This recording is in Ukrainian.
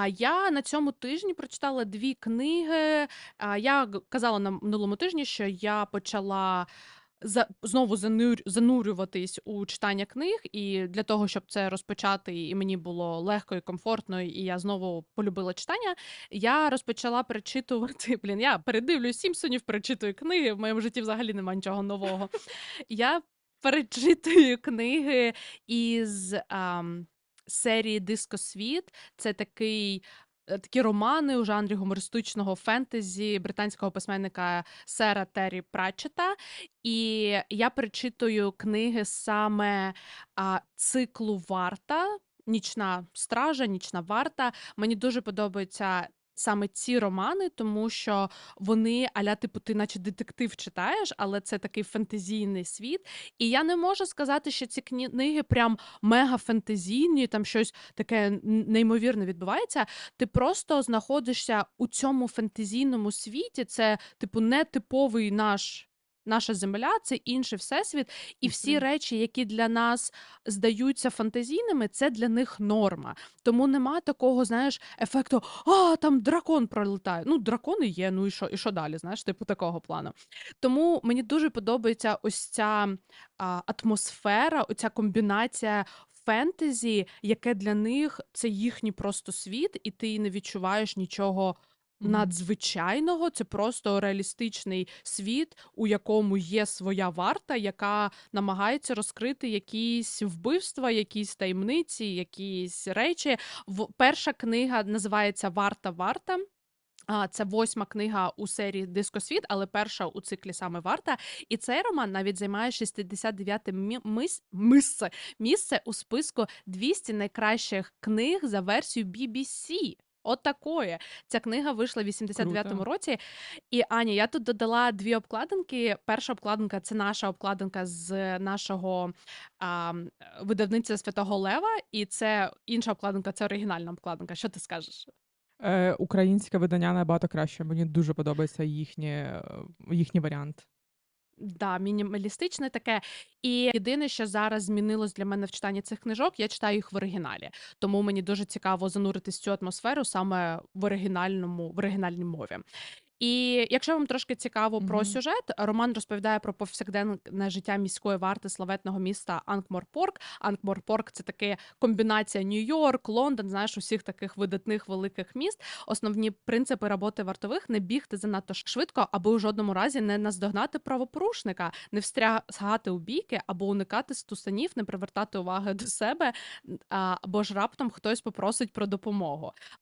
А я на цьому тижні прочитала 2 книги. А, я казала на минулому тижні, що я почала за знову занурю занурюватись у читання книг, і для того, щоб це розпочати, і мені було легко і комфортно, і я знову полюбила читання, я розпочала перечитувати блін, я передивлюсь "Сімпсонів", перечитую книги, в моєму житті взагалі нема нічого нового. Я перечитую книги із, ам, серії "Дискосвіт". Це такий е, такі романи у жанрі гумористичного фентезі британського письменника сера Террі Пратчета. І я перечитую книги саме, а, циклу "Варта", "Нічна стража", "Нічна варта". Мені дуже подобаються саме ці романи, тому що вони а-ля, типу, ти наче детектив читаєш, але це такий фентезійний світ. І я не можу сказати, що ці книги прям мега фентезійні, там щось таке неймовірне відбувається. Ти просто знаходишся у цьому фентезійному світі. Це, типу, не типовий наш наша Земля, це інший всесвіт, і всі речі, які для нас здаються фантазійними, це для них норма. Тому нема такого, знаєш, ефекту: "А, там дракон пролітає". Ну, дракони є, ну і що і що далі, знаєш, типу такого плану. Тому мені дуже подобається ось ця, а, атмосфера, оця комбінація фентезі, яке для них це їхній просто світ, і ти не відчуваєш нічого. Надзвичайного. Це просто реалістичний світ, у якому є своя варта, яка намагається розкрити якісь вбивства, якісь таємниці, якісь речі. В перша книга називається "Варта, варта". Це 8 книга у серії "Дискосвіт", але перша у циклі саме "Варта". І цей роман навіть займає 69 мі мис мисце місце у списку 200 найкращих книг за версією BBC. Отакої. Ця книга вийшла в 89-му році. І, Аня, я тут додала 2 обкладинки. Перша обкладинка- це наша обкладинка з нашого, ам, видавництва Святого Лева, і це інша обкладинка- це оригінальна обкладинка. Що ти скажеш? Е, українське видання набагато краще. Мені дуже подобається їхнє їхній варіант. Да, мінімалістичне таке. І єдине, що зараз змінилось для мене в читанні цих книжок, я читаю їх в оригіналі. Тому мені дуже цікаво зануритись в цю атмосферу саме в оригінальному в оригінальній мові. І якщо вам трошки цікаво про сюжет, роман розповідає про повсякденне життя міської варти славетного міста Анкморпорк. Анкморпорк- це таке комбінація Нью-Йорк, Лондон, знаєш, усіх таких видатних великих міст. Основні принципи роботи вартових: не бігти занадто швидко, аби у жодному разі не наздогнати правопорушника, не встрягати у бійки або уникати стусанів, не привертати уваги до себе, або ж раптом хтось попросить про допомогу.